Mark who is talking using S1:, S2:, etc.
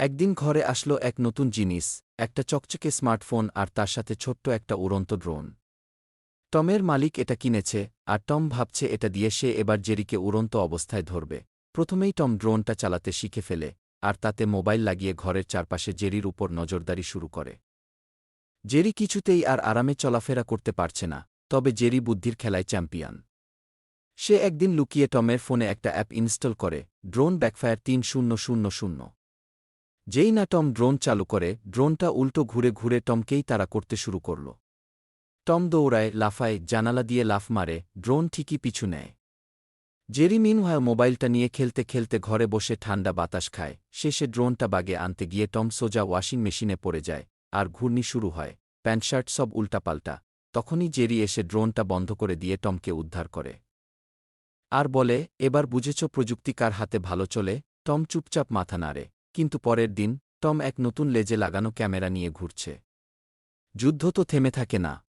S1: একদিন ঘরে আসলো এক নতুন জিনিস, একটা চকচকে স্মার্টফোন আর তার সাথে ছোট্ট একটা উড়ন্ত ড্রোন। টমের মালিক এটা কিনেছে, আর টম ভাবছে এটা দিয়ে সে এবার জেরিকে উড়ন্ত অবস্থায় ধরবে। প্রথমেই টম ড্রোনটা চালাতে শিখে ফেলে, আর তাতে মোবাইল লাগিয়ে ঘরের চারপাশে জেরির উপর নজরদারি শুরু করে। জেরি কিছুতেই আর আরামে চলাফেরা করতে পারছে না, তবে জেরি বুদ্ধির খেলায় চ্যাম্পিয়ন। সে একদিন লুকিয়ে টমের ফোনে একটা অ্যাপ ইনস্টল করে, ড্রোন ব্যাকফায়ার তিন শূন্য শূন্য শূন্য। যেই না টম ড্রোন চালু করে, ড্রোনটা উল্টো ঘুরে ঘুরে টমকেই তারা করতে শুরু করল। টম দৌড়ায়, লাফায়, জানালা দিয়ে লাফ মারে, ড্রোন ঠিকই পিছু নেয়। জেরি মিনহায় মোবাইলটা নিয়ে খেলতে খেলতে ঘরে বসে ঠান্ডা বাতাস খায়। শেষে ড্রোনটা বাগে আনতে গিয়ে টম সোজা ওয়াশিং মেশিনে পড়ে যায় আর ঘূর্ণি শুরু হয়। প্যান্টশার্ট সব উল্টাপাল্টা। তখনই জেরি এসে ড্রোনটা বন্ধ করে দিয়ে টমকে উদ্ধার করে। আর বলে, এবার বুঝেছ প্রযুক্তি কার হাতে ভালো চলে? টম চুপচাপ মাথা নাড়ে। কিন্তু পরের দিন, টম এক নতুন লেজে লাগানো ক্যামেরা নিয়ে ঘুরছে। যুদ্ধ তো থেমে থাকে না।